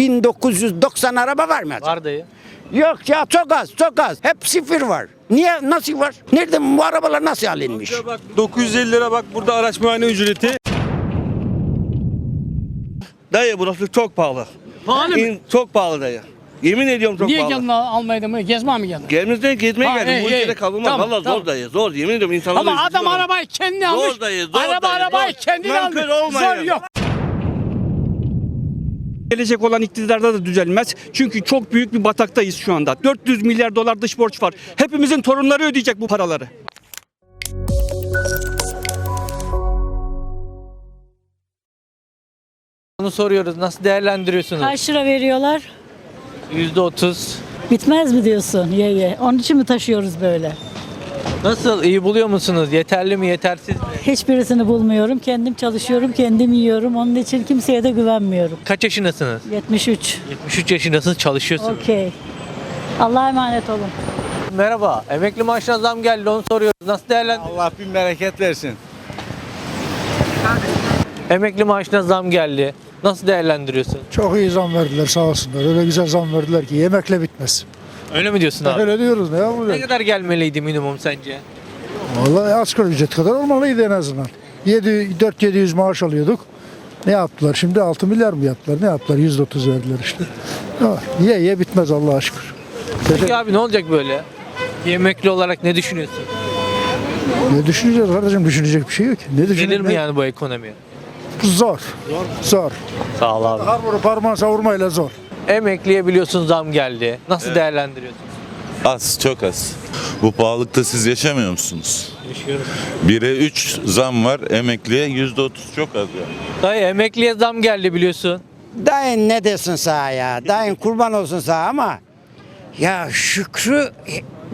1990 araba var mı? Var dayı. Yok ya çok az çok az. Hep sıfır var. Niye nasıl var? Nerede bu arabalar nasıl alınmış? Bak 950 lira bak burada araç muayene ücreti. Dayı burası çok pahalı. Pahalı mı? İn- çok pahalı dayı. Yemin ediyorum çok Niye pahalı. geldin Al- Almanya'da mı? Gezmeye mi geldin? Gelmezden gezmeye Ha, geldim. iyi, Bu ülkede iyi. kalınmaz. Tamam, Valla tamam. zor dayı. Zor. Yemin ediyorum insanlar Ama adam arabayı kendi almış. Zor dayı, zor Araba dayı, arabayı zor. kendi Nankör almış. olmayın. Zor yok. Gelecek olan iktidarda da düzelmez. Çünkü çok büyük bir bataktayız şu anda. 400 milyar dolar dış borç var. Hepimizin torunları ödeyecek bu paraları. Bunu soruyoruz. Nasıl değerlendiriyorsunuz? Kaç lira veriyorlar? %30. Bitmez mi diyorsun? Ye ye. Onun için mi taşıyoruz böyle? Nasıl? iyi buluyor musunuz? Yeterli mi, yetersiz mi? Hiçbirisini bulmuyorum. Kendim çalışıyorum, kendim yiyorum. Onun için kimseye de güvenmiyorum. Kaç yaşındasınız? 73. 73 yaşındasınız, çalışıyorsunuz. Okey. Allah'a emanet olun. Merhaba. Emekli maaşına zam geldi. Onu soruyoruz. Nasıl değerlendiriyorsunuz? Allah bin bereket versin. Emekli maaşına zam geldi. Nasıl değerlendiriyorsun? Çok iyi zam verdiler sağ olsunlar. Öyle güzel zam verdiler ki yemekle bitmez. Öyle mi diyorsun abi? Öyle diyoruz ne Ne yapacağız? kadar gelmeliydi minimum sence? Vallahi asgari ücret kadar olmalıydı en azından. 7 4-700 maaş alıyorduk. Ne yaptılar? Şimdi 6 milyar mı yaptılar? Ne yaptılar? 130 verdiler işte. Ha, ye ye bitmez Allah'a şükür. Peki abi ne olacak böyle? Bir emekli olarak ne düşünüyorsun? Ne düşüneceğiz kardeşim? Düşünecek bir şey yok. ki. Ne Gelir düşünelim? mi yani bu ekonomi? Zor. Zor. Sağ ol abi. Harmonu parmağın savurmayla zor. Emekliye biliyorsun zam geldi. Nasıl değerlendiriyorsun? Az, çok az. Bu pahalılıkta siz yaşamıyor musunuz? Yaşıyorum. 1'e 3 zam var, emekliye %30 çok az yani. Dayı emekliye zam geldi biliyorsun. Dayın ne desin sana ya? Dayın kurban olsun sana ama ya şükrü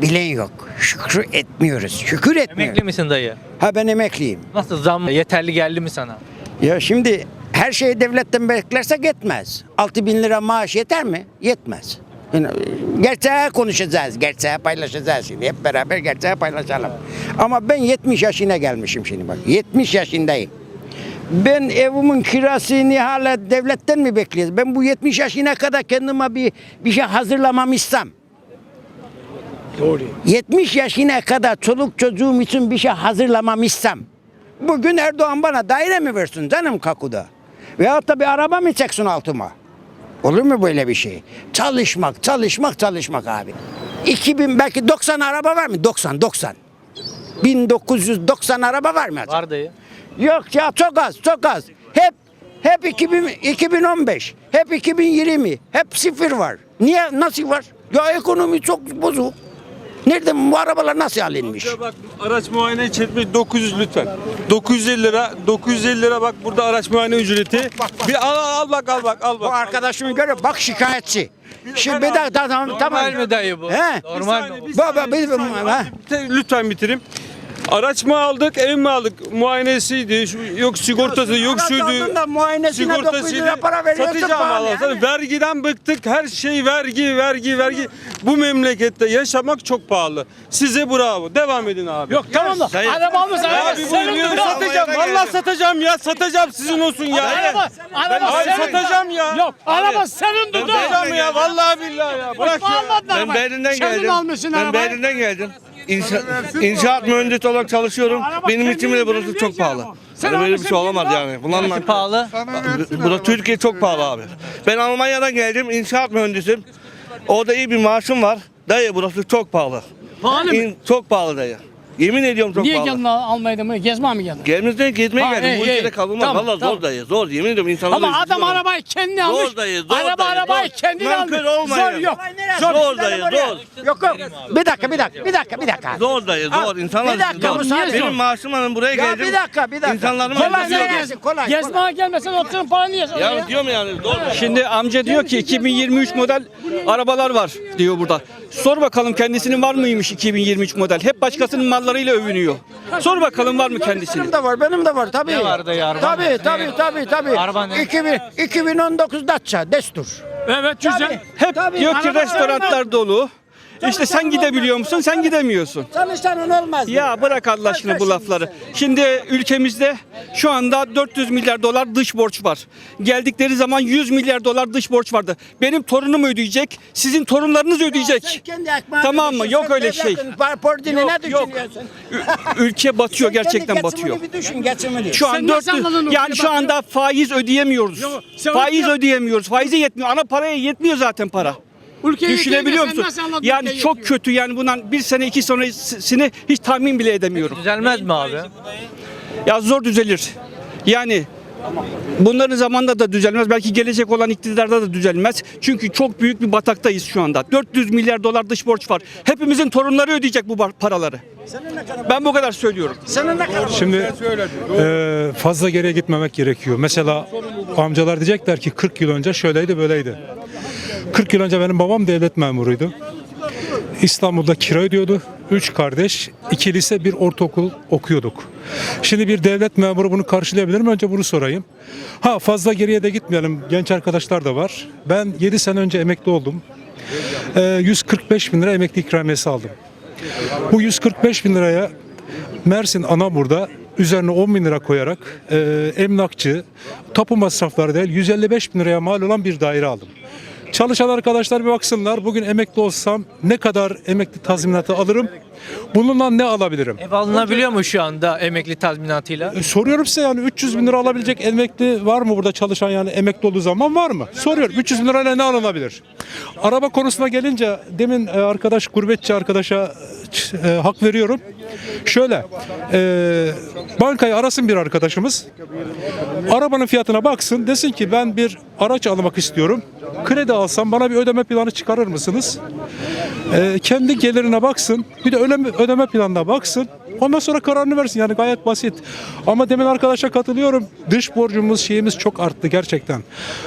bilen yok. Şükrü etmiyoruz. Şükür etmiyoruz. Emekli misin dayı? Ha ben emekliyim. Nasıl zam yeterli geldi mi sana? Ya şimdi her şeyi devletten beklersek yetmez. 6 bin lira maaş yeter mi? Yetmez. Yani, gerçeği konuşacağız, gerçeği paylaşacağız şimdi. Hep beraber gerçeği paylaşalım. Ama ben 70 yaşına gelmişim şimdi bak. 70 yaşındayım. Ben evimin kirasını hala devletten mi bekliyoruz? Ben bu 70 yaşına kadar kendime bir bir şey hazırlamamışsam. Doğru. 70 yaşına kadar çoluk çocuğum için bir şey hazırlamamışsam. Bugün Erdoğan bana daire mi versin canım kakuda? Veyahut da bir araba mı çeksin altıma? Olur mu böyle bir şey? Çalışmak, çalışmak, çalışmak abi. 2000 belki 90 araba var mı? 90, 90. 1990 araba var mı? Var dayı. Yok ya çok az, çok az. Hep hep 2000, 2015, hep 2020, hep sıfır var. Niye, nasıl var? Ya ekonomi çok bozuk. Nerede bu arabalar nasıl alınmış? Bak araç muayene ücreti 900 lütfen. 950 lira 950 lira bak burada araç muayene ücreti. Bir al al, al bak al bak al Bu bak. arkadaşımı görüyor, bak şikayetçi. Şimdi bir dakika tamam tamam. Normal mi dayı bu? He? Normal mi? Bir Baba, saniye, bir biz- saniye. ha. Lütfen bitireyim. Araç mı aldık, ev mi aldık? Muayenesiydi, şu- yok sigortası, yok Araç şuydu. aldın da muayenesine 900 lira para veriyorsun Satacağım pahalı Allah sana. yani. Vergiden bıktık. Her şey vergi, vergi, vergi. Bu memlekette yaşamak çok pahalı. Size bravo. Devam edin abi. Yok tamam da araba almış araba Abi bu senin ürünü dur. satacağım. Vallahi satacağım ya. Satacağım sizin olsun ya. Araba, araba Abi senin. satacağım ya. Yok araba senin dur. Satacağım ya. Vallahi billahi ya. Bırak ya. Almadın Ben arabayı. Berlin'den Kendin geldim. almışsın Ben arabayı. Berlin'den geldim. İnşa, inşaat mühendisi olarak çalışıyorum. Benim için bile burası çok pahalı. Hani böyle bir şey olamaz yani. Bunlarla Nasıl pahalı? Burası Türkiye çok pahalı abi. Ben Almanya'dan geldim. inşaat mühendisiyim. Orada iyi bir maaşım var. Dayı burası çok pahalı. Pahalı mı? Çok pahalı dayı. Yemin ediyorum çok Niye pahalı. geldin Al- Almanya'da mı? Gezmeye mi geldin? Gelmezden gezmeye Ha, geldim. iyi, Bu ülkede iyi. kalınmaz. Tamam, Valla tamam. zor dayı. Zor. Yemin ediyorum insanlar Ama adam arabayı kendi almış. Zor dayı, zor Araba dayı, arabayı zor. kendi almış. Nankör olmayın. Zor yok. Zor dayı zor. Yok yok. Bir dakika, bir dakika, bir dakika, bir dakika. Zor dayı zor. İnsanlar bir dakika, zor. müsaade Benim et. maaşım hanım buraya Ya geldim. bir dakika, bir dakika. İnsanlarım Kolay üzülüyor. gelsin, kolay. Gezmeye gelmesen oturun paranı yesin. Ya diyorum yani zor. Şimdi amca diyor ki 2023 model arabalar var diyor burada. Sor bakalım kendisinin var mıymış 2023 model? Hep başkasının mallarıyla övünüyor. Sor bakalım var mı kendisinin? Benim de var, benim de var tabii. Ne var dayı, araba Tabii, tabii, tabii, tabii. Araba ne? 2000, 2019 Dacia, Destur. Evet güzel. Hep Tabii, diyor ki restoranlar dolu. İşte sen gidebiliyor musun? Sen gidemiyorsun. Çalışanın olmaz. Ya bırak Allah aşkına bu lafları. Şimdi ülkemizde şu anda 400 milyar dolar dış borç var. Geldikleri zaman 100 milyar dolar dış borç vardı. Benim torunum ödeyecek, sizin torunlarınız ödeyecek. Tamam mı? Yok öyle şey. Yok, ne yok. düşünüyorsun? Ü- Ülke batıyor, gerçekten batıyor. Bir düşün geçimini. Şu an Sen nasıl 400 anladın yani şu anda faiz ödeyemiyoruz. sen Faiz ödeyemiyoruz. Faize yetmiyor. Ana paraya yetmiyor zaten para. Ülkeyi Düşünebiliyor musun? sen nasıl anladın Yani ülkeyi çok yetmiyor? kötü yani bundan bir sene iki sonrasını hiç tahmin bile edemiyorum. Düzelmez mi abi? Ya zor düzelir. Yani bunların zamanında da düzelmez. Belki gelecek olan iktidarda da düzelmez. Çünkü çok büyük bir bataktayız şu anda. 400 milyar dolar dış borç var. Hepimizin torunları ödeyecek bu bar- paraları. Ben bu kadar söylüyorum. Senin ne kadar? Şimdi eee, fazla geriye gitmemek gerekiyor. Mesela amcalar diyecekler ki 40 yıl önce şöyleydi böyleydi. 40 yıl önce benim babam devlet memuruydu. İstanbul'da kira ödüyordu. Üç kardeş, iki lise, bir ortaokul okuyorduk. Şimdi bir devlet memuru bunu karşılayabilir mi? Önce bunu sorayım. Ha fazla geriye de gitmeyelim. Genç arkadaşlar da var. Ben 7 sene önce emekli oldum. Eee, 145 bin lira emekli ikramiyesi aldım. Bu 145 bin liraya Mersin Anabur'da üzerine 10 bin lira koyarak e, emlakçı, tapu masrafları değil 155 bin liraya mal olan bir daire aldım. Çalışan arkadaşlar bir baksınlar bugün emekli olsam ne kadar emekli tazminatı alırım, bununla ne alabilirim? Ev alınabiliyor mu şu anda emekli tazminatıyla? E, Soruyorum size yani 300 bin lira alabilecek emekli var mı burada çalışan yani emekli olduğu zaman var mı? Soruyorum 300 bin lirayla ne alınabilir? Araba konusuna gelince demin e, arkadaş gurbetçi arkadaşa e, hak veriyorum. Şöyle e, bankayı arasın bir arkadaşımız. Arabanın fiyatına baksın desin ki ben bir araç almak istiyorum. Kredi alsam bana bir ödeme planı çıkarır mısınız? E, kendi gelirine baksın. Bir de ödeme, ödeme planına baksın. Ondan sonra kararını versin. Yani gayet basit. Ama demin arkadaşa katılıyorum. Dış borcumuz şeyimiz çok arttı gerçekten.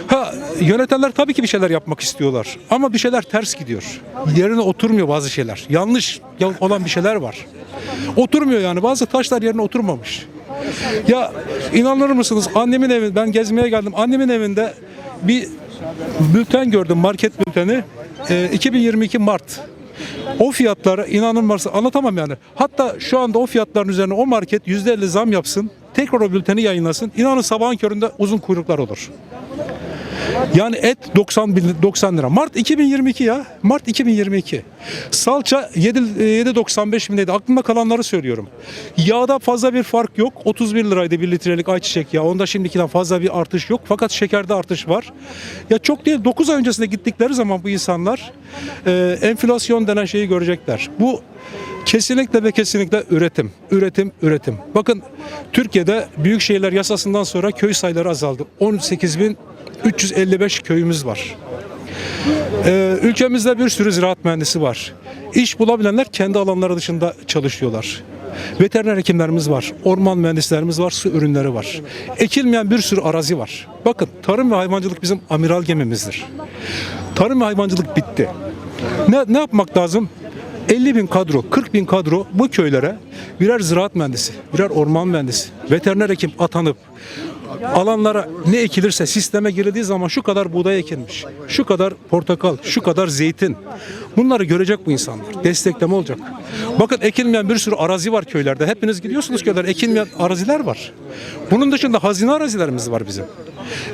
Ha yönetenler tabii ki bir şeyler yapmak istiyorlar. Ama bir şeyler ters gidiyor. Yerine oturmuyor bazı şeyler. Yanlış olan bir şeyler var. Oturmuyor yani. Bazı taşlar yerine oturmamış. Ya inanır mısınız annemin evi ben gezmeye geldim. Annemin evinde bir bülten gördüm market bülteni. Ee, 2022 Mart. O fiyatlara inanılmaz anlatamam yani. Hatta şu anda o fiyatların üzerine o market %50 zam yapsın. Tekrar o bülteni yayınlasın. İnanın sabahın köründe uzun kuyruklar olur. Yani et 90 bin, 90 lira. Mart 2022 ya. Mart 2022. Salça 7 7.95 bin neydi? Aklıma kalanları söylüyorum. Yağda fazla bir fark yok. 31 liraydı 1 litrelik ayçiçek yağı. Onda şimdikinden fazla bir artış yok. Fakat şekerde artış var. Ya çok değil 9 ay öncesinde gittikleri zaman bu insanlar e, enflasyon denen şeyi görecekler. Bu Kesinlikle ve kesinlikle üretim, üretim, üretim. Bakın Türkiye'de büyük şehirler yasasından sonra köy sayıları azaldı. 18.355 köyümüz var. Ee, ülkemizde bir sürü ziraat mühendisi var. İş bulabilenler kendi alanları dışında çalışıyorlar. Veteriner hekimlerimiz var, orman mühendislerimiz var, su ürünleri var. Ekilmeyen bir sürü arazi var. Bakın tarım ve hayvancılık bizim amiral gemimizdir. Tarım ve hayvancılık bitti. Ne, ne yapmak lazım? 50 bin kadro, 40 bin kadro bu köylere birer ziraat mühendisi, birer orman mühendisi, veteriner hekim atanıp alanlara ne ekilirse sisteme girildiği zaman şu kadar buğday ekilmiş, şu kadar portakal, şu kadar zeytin. Bunları görecek bu insanlar. Destekleme olacak. Bakın ekilmeyen bir sürü arazi var köylerde. Hepiniz gidiyorsunuz köyler. Ekilmeyen araziler var. Bunun dışında hazine arazilerimiz var bizim.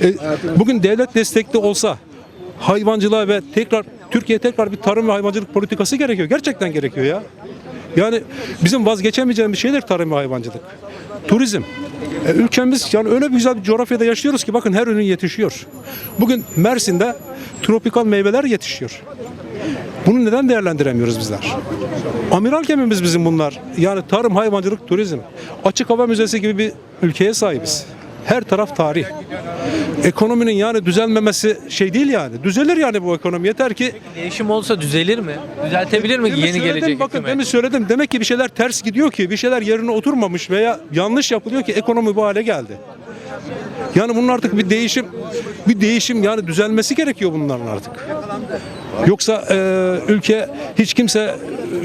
E, bugün devlet destekli olsa hayvancılığa ve tekrar Türkiye tekrar bir tarım ve hayvancılık politikası gerekiyor. Gerçekten gerekiyor ya. Yani bizim vazgeçemeyeceğimiz şeyler tarım ve hayvancılık. Turizm. E, ülkemiz yani öyle bir güzel bir coğrafyada yaşıyoruz ki bakın her ürün yetişiyor. Bugün Mersin'de tropikal meyveler yetişiyor. Bunu neden değerlendiremiyoruz bizler? Amiral gemimiz bizim bunlar. Yani tarım, hayvancılık, turizm. Açık hava müzesi gibi bir ülkeye sahibiz. Her taraf tarih. Ekonominin yani düzelmemesi şey değil yani. Düzelir yani bu ekonomi. Yeter ki Değişim olsa düzelir mi? Düzeltebilir mi Demin yeni söyledim, gelecek bakın hükümet? demin söyledim. Demek ki bir şeyler ters gidiyor ki, bir şeyler yerine oturmamış veya yanlış yapılıyor ki ekonomi bu hale geldi. Yani bunun artık bir değişim, bir değişim yani düzelmesi gerekiyor bunların artık. Yoksa e, ülke hiç kimse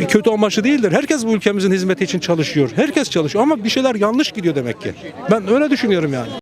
kötü amaçlı değildir. Herkes bu ülkemizin hizmeti için çalışıyor. Herkes çalışıyor ama bir şeyler yanlış gidiyor demek ki. Ben öyle düşünüyorum yani.